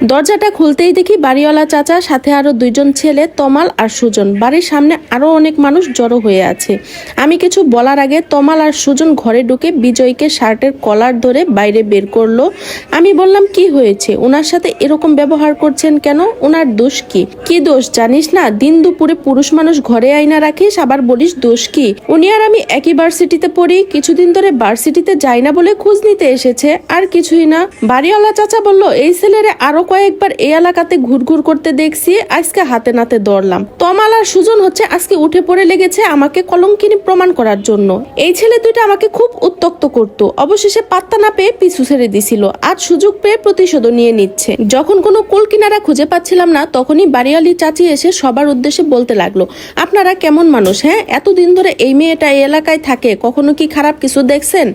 দরজাটা খুলতেই দেখি বাড়িওয়ালা চাচা, সাথে আরও দুইজন ছেলে, তমাল আর সুজন। বাড়ির সামনে আরও অনেক মানুষ জড়ো হয়ে আছে। আমি কিছু বলার আগে তমাল আর সুজন ঘরে ঢুকে বিজয়কে শার্টের কলার ধরে বাইরে বের করল। আমি বললাম, কি হয়েছে? ওনার সাথে এরকম ব্যবহার করছেন কেন? ওনার দোষ কি? কি দোষ জানিস না? দিন দুপুরে পুরুষ মানুষ ঘরে আইনা রাখিস, আবার বলিস দোষ কি? উনি আর আমি একই ভার্সিটিতে পড়ি, কিছুদিন ধরে ভার্সিটিতে যাই না বলে খোঁজ নিতে এসেছে, আর কিছুই না। বাড়িওয়ালা চাচা বলল, এই ছেলেরে আরও কয়েকবার এই এলাকাতে ঘুরঘুর করতে দেখছি, আজকে হাতে নাতে দৌড়লাম তমাল আর সুজন হচ্ছে আজকে উঠে পড়ে লেগেছে আমাকে কলঙ্কিনী প্রমাণ করার জন্য। এই ছেলে দুইটা আমাকে খুব উত্তক্ত করত। অবশেষে পাত্তা না পেয়ে পিছু ছেড়ে দিছিল আজ সুযোগ পেয়ে প্রতিশোধ নিয়ে নিচ্ছে। যখন কোনো কুল কিনারা খুঁজে পাচ্ছিলাম না, তখনই বাড়িয়ালি চাচি এসে সবার উদ্দেশ্যে বলতে লাগল, আপনারা কেমন মানুষ হ্যাঁ? এতদিন ধরে এই মেয়েটা এই এলাকায় থাকে, কখনো কি খারাপ কিছু দেখছেন?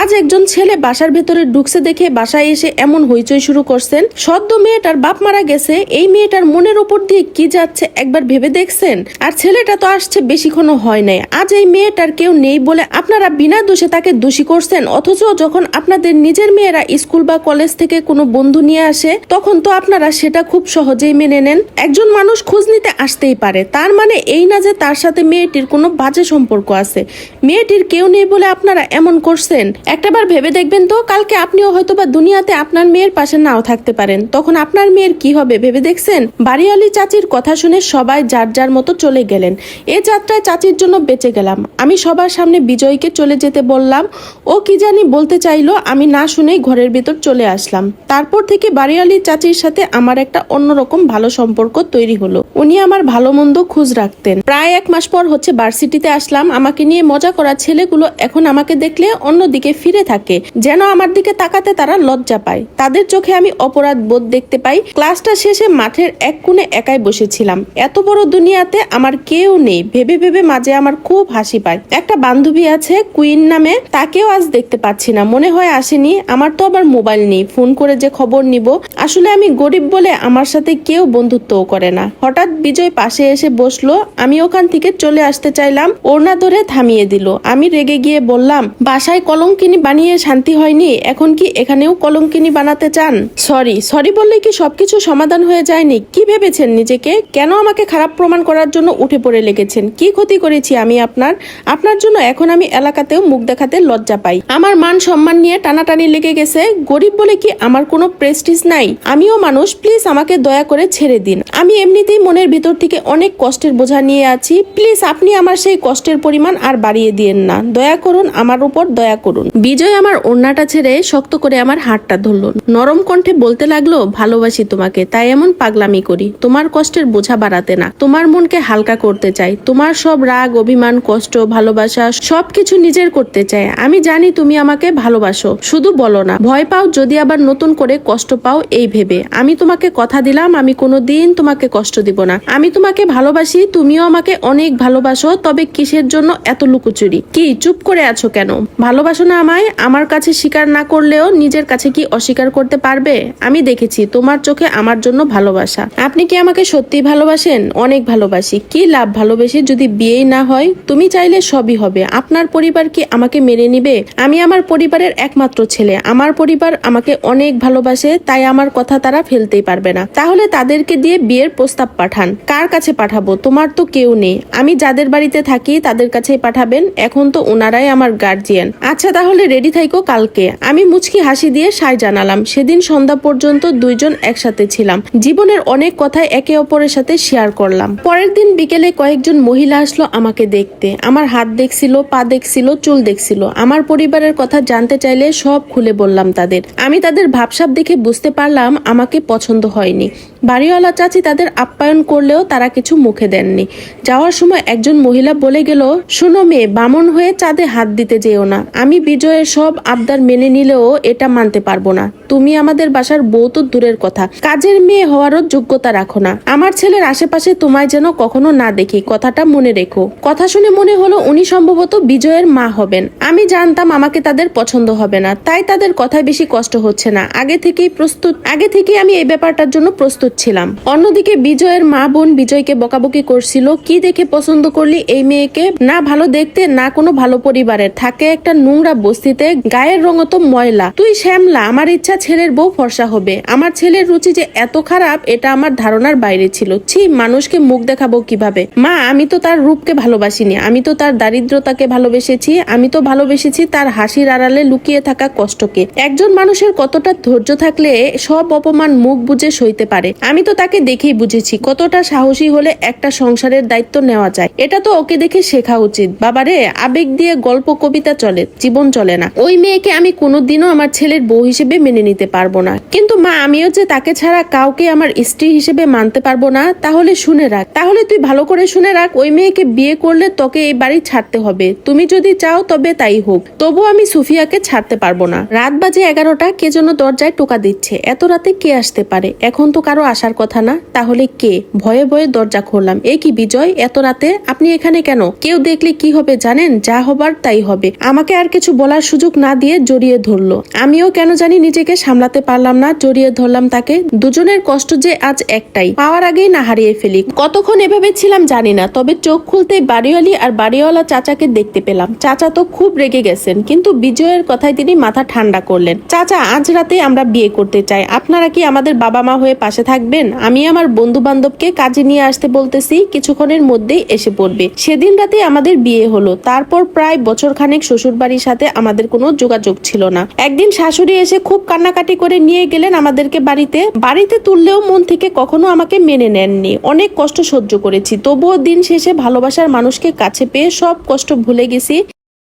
আজ একজন ছেলে বাসার ভেতরে ঢুকছে দেখে বাসায় এসে এমন হইচই শুরু করছেন। সদ্য মেয়েটার বাপ মারা গেছে, এই মেয়েটার মনের ওপর দিয়ে কি যাচ্ছে একবার ভেবে দেখছেন? আর ছেলেটা তো আসছে বেশিক্ষণও হয় নাই। আজ এই মেয়েটার কেউ নেই বলে আপনারা বিনা দোষে তাকে দোষী করছেন? অথচ যখন আপনাদের নিজের মেয়েরা স্কুল বা কলেজ থেকে কোনো বন্ধু নিয়ে আসে, তখন তো আপনারা সেটা খুব সহজেই মেনে নেন। একজন মানুষ খোঁজ নিতে আসতেই পারে। তার মানে এই না যে তার সাথে মেয়েটির কোনো বাজে সম্পর্ক আছে। মেয়েটির কেউ নেই বলে আপনারা এমন করছেন? একটাবার ভেবে দেখবেন তো, কালকে আপনিও হয়তো বা দুনিয়াতে আপনার মেয়ের পাশে নাও থাকতে পারেন। তখন আপনার মেয়ের কি হবে ভেবে দেখছেন? বাড়িওয়ালি চাচির কথা শুনে সবাই যার যার মতো চলে গেলেন। এ যাত্রায় চাচির জন্য বেঁচে গেলাম। আমি সবার সামনে বিজয়কে চলে যেতে বললাম। ও কি জানি বলতে চাইলো, আমি না শুনেই ঘরের ভিতর চলে আসলাম। তারপর থেকে বাড়িওয়ালি চাচির সাথে আমার একটা অন্যরকম ভালো সম্পর্ক তৈরি হলো। উনি আমার ভালো মন্দ খোঁজ রাখতেন। প্রায় এক মাস পর হচ্ছে ভার্সিটিতে আসলাম। আমাকে নিয়ে মজা করা ছেলেগুলো এখন আমাকে দেখলে অন্যদিকে ফিরে থাকে। যেন আমার দিকে তাকাতে তারা লজ্জা পায়। তাদের চোখে আমি অপরাধ বোধ দেখতে পাই। ক্লাসটা শেষে মাঠের এক কোণে একাই বসেছিলাম। এত বড় দুনিয়াতে আমার কেউ নেই। ভেবে ভেবে মাঝে আমার খুব হাসি পায়। একটা বান্ধবী আছে, কুইন নামে। তাকেও আজ দেখতে পাচ্ছি না। মনে হয় আসেনি। আমার তো আবার মোবাইল নেই। ফোন করে যে খবর নিব। আসলে আমি গরিব বলে আমার সাথে কেউ বন্ধুত্বও করে না। হঠাৎ বিজয় পাশে এসে বসল। আমি ওখান থেকে চলে আসতে চাইলাম। ওড়না ধরে থামিয়ে দিল। আমি রেগে গিয়ে বললাম, বাসায় কলঙ্কিনী বানিয়ে শান্তি হয়নি। এখন কি এখানেও কলঙ্কিনী বানাতে চান? সরি সরি বললে কি সবকিছু সমাধান হয়ে যায়নি? কি ভেবেছেন নিজেকে? কেন আমাকে খারাপ প্রমাণ করার জন্য উঠে পড়ে লেগেছেন? কি ক্ষতি করেছি আমি আপনার? আপনার জন্য এখন আমি এলাকাতেও মুখ দেখাতে লজ্জা পাই। আমার মান সম্মান নিয়ে টানাটানি লেগে গেছে। গরিব বলে কি আমার কোনো প্রেস্টিজ নাই? আমিও মানুষ প্লিজ আমাকে দয়া করে ছেড়ে দিন। আমি এমনিতেই মনের ভিতর থেকে অনেক কষ্টের বোঝা নিয়ে আছি। প্লিজ আপনি আমার সেই কষ্টের পরিমাণ আর বাড়িয়ে দিয়েন না। দয়া করুন, আমার উপর দয়া করুন। বিজয় আমার ওড়নাটা ছেড়ে শক্ত করে আমার হাতটা ধরলো। নরম কণ্ঠে বলতে লাগল ভালোবাসি তোমাকে, তাই এমন পাগলামি করি। তোমার কষ্টের বোঝা বাড়াতে না। তোমার মনকে হালকা করতে চাই। তোমার সব রাগ, অভিমান, কষ্ট, ভালোবাসা সবকিছু নিজের করতে চাই। আমি জানি তুমি আমাকে ভালোবাসো, শুধু বলো না। ভয় পাও যদি আবার নতুন করে কষ্ট পাও এই ভেবে। আমি তোমাকে কথা দিলাম, আমি কোনো দিন তোমাকে কষ্ট দিব না। আমি তোমাকে ভালোবাসি, তুমিও আমাকে অনেক ভালোবাসো, তবে কিসের জন্য এত লুকোচুরি? কি, চুপ করে আছো কেন? ভালোবাসো না আমায়? আমার কাছে স্বীকার না করলেও নিজের কাছে কি অস্বীকার করতে পারবে? আমি দেখেছি তোমার চোখে আমার জন্য ভালোবাসা। আপনি কি আমাকে সত্যি ভালোবাসেন? অনেক ভালোবাসি। কি লাভ ভালোবেসে যদি বিয়েই না হয়? তুমি চাইলে সবই হবে। আপনার পরিবার কি আমাকে মেনে নিবে? আমি আমার পরিবারের একমাত্র ছেলে। আমার পরিবার আমাকে অনেক ভালোবাসে, তাই আমার কথা তারা ফেলতেই পারবে না। তাহলে তাদেরকে দিয়ে বিয়ের প্রস্তাব পাঠান। কার কাছে পাঠাবো? তোমার তো কেউ নেই। আমি যাদের বাড়িতে থাকি, তাদের কাছেই পাঠাবেন। এখন তো ওনারাই আমার গার্জিয়ান আচ্ছা তাহলে রেডি থাইকো কালকে। আমি মুচকি হাসি দিয়ে সাই জানালাম। সেদিন সন্ধ্যা পর্যন্ত দুইজন একসাথে ছিলাম। জীবনের অনেক কথাই একে অপরের সাথে শেয়ার করলাম। পরের দিন বিকেলে কয়েকজন মহিলা আসলো আমাকে দেখতে। আমার হাত দেখছিল, পা দেখছিল, চুল দেখছিল। আমার পরিবারের কথা জানতে চাইলে সব খুলে বললাম তাদের। আমি তাদের ভাবসাব দেখে বুঝতে পারলাম আমাকে পছন্দ হয়নি। বাড়িওয়ালা চাচি তাদের আপ্যায়ন করলেও তারা কিছু মুখে দেননি। যাওয়ার সময় একজন মহিলা বলে গেল, শোনো মেয়ে, বামন হয়ে চাঁদে হাত দিতে যেও না। আমি বিজয়ের সব আবদার মেনে নিলেও এটা মানতে পারব না। তুমি আমাদের বাসার বউ তো দূরের কথা। কাজের মেয়ে হওয়ারও যোগ্যতা রাখো না। আমার ছেলের আশেপাশে তোমায় যেন কখনো না দেখি, কথাটা মনে রেখো। কথা শুনে মনে হলো উনি সম্ভবত বিজয়ের মা হবেন। আমি জানতাম আমাকে তাদের পছন্দ হবে না, তাই তাদের কথায় বেশি কষ্ট হচ্ছে না। আগে থেকেই প্রস্তুত, আগে থেকেই আমি এই ব্যাপারটার জন্য প্রস্তুত ছিলাম। অন্যদিকে বিজয়ের মা বোন বিজয়কে বকাবকি করছিল, কি দেখে পছন্দ করলি এই মেয়েকে? না ভালো দেখতে, না কোনো ভালো পরিবারের থাকে একটা নোংরা বস্তিতে, গায়ের রঙ তো ময়লা। তুই শ্যামলা, আমার ইচ্ছা ছেলের বউ ফর্সা হবে। আমার আমার ছেলের রুচি যে এত খারাপ, এটা আমার ধারণার বাইরে ছিল। ছি, মানুষকে মুখ দেখাবো কীভাবে? মা, আমি তো তার রূপকে ভালোবাসিনি, আমি তো তার দারিদ্রতাকে ভালোবেসেছি, আমি তো ভালোবেসেছি তার হাসির আড়ালে লুকিয়ে থাকা কষ্টকে। একজন মানুষের কতটা ধৈর্য থাকলে সব অপমান মুখ বুঝে সইতে পারে। আমি তো তাকে দেখেই বুঝেছি কতটা সাহসী হলে একটা সংসারের দায়িত্ব নেওয়া যায়। এটা তো ওকে দেখে শেখা উচিত। বাবারে, আবেগ দিয়ে গল্প, কবিতা চলে, জীবন চলে না। ওই মেয়েকে আমি কোনোদিনও আমার ছেলের বউ হিসেবে মেনে নিতে পারব না। কিন্তু মা আমিও যে তাকে ছাড়া কাউকে আমার স্ত্রী হিসেবে মানতে পারব না, তাহলে শুনে রাখ। তাহলে তুই ভালো করে শুনে রাখ, ওই মেয়েকে বিয়ে করলে তোকে এই বাড়ি ছাড়তে হবে। তুমি যদি চাও তবে তাই হোক। তবু আমি সুফিয়াকে ছাড়তে পারব না। রাত বাজে এগারোটা, কে যেন দরজায় টোকা দিচ্ছে। এত রাতে কে আসতে পারে? এখন তো কারও আসার কথা না। তাহলে কে? ভয়ে ভয়ে দরজা খুললাম। এ কি বিজয়? এত রাতে? আপনি এখানে কেন? কেউ দেখলে কি হবে জানেন? যা হবার তাই হবে। আমাকে আর কিছু বলার সুযোগ না দিয়ে জড়িয়ে ধরলো। আমিও কেন জানি নিজেকে সামলাতে পারলাম না, জড়িয়ে ধরলাম তাকে। দুজনের কষ্ট যে আজ একটাই। পাওয়ার আগেই না হারিয়ে ফেলি। কতক্ষণ এভাবে ছিলাম জানি না, তবে চোখ খুলতেই বাড়িওয়ালি আর বাড়িওয়ালা চাচাকে দেখতে পেলাম। চাচা তো খুব রেগে গেছেন, কিন্তু বিজয়ের কথায় তিনি মাথা ঠান্ডা করলেন। চাচা, আজ রাতে আমরা বিয়ে করতে চাই। আপনারা কি আমাদের বাবা মা হয়ে পাশে থাকবেন? আমি আমার বন্ধু বান্ধবকে কাজে নিয়ে আসতে বলতেছি, কিছুক্ষণের মধ্যেই এসে পড়বে। সেদিন রাতে আমাদের বিয়ে হলো। তারপর প্রায় বছর খানেক শ্বশুর বাড়ির সাথে আমাদের কোনো যোগাযোগ ছিল না। একদিন শাশুড়ি এসে খুব কান্নাকাটি করে নিয়ে গেলেন আমাদেরকে বাড়িতে বাড়িতে তুললেও মন থেকে কখনো আমাকে মেনে নেননি। অনেক কষ্ট সহ্য করেছি। তবুও দিন শেষে ভালোবাসার মানুষকে কাছে পেয়ে সব কষ্ট ভুলে গেছি।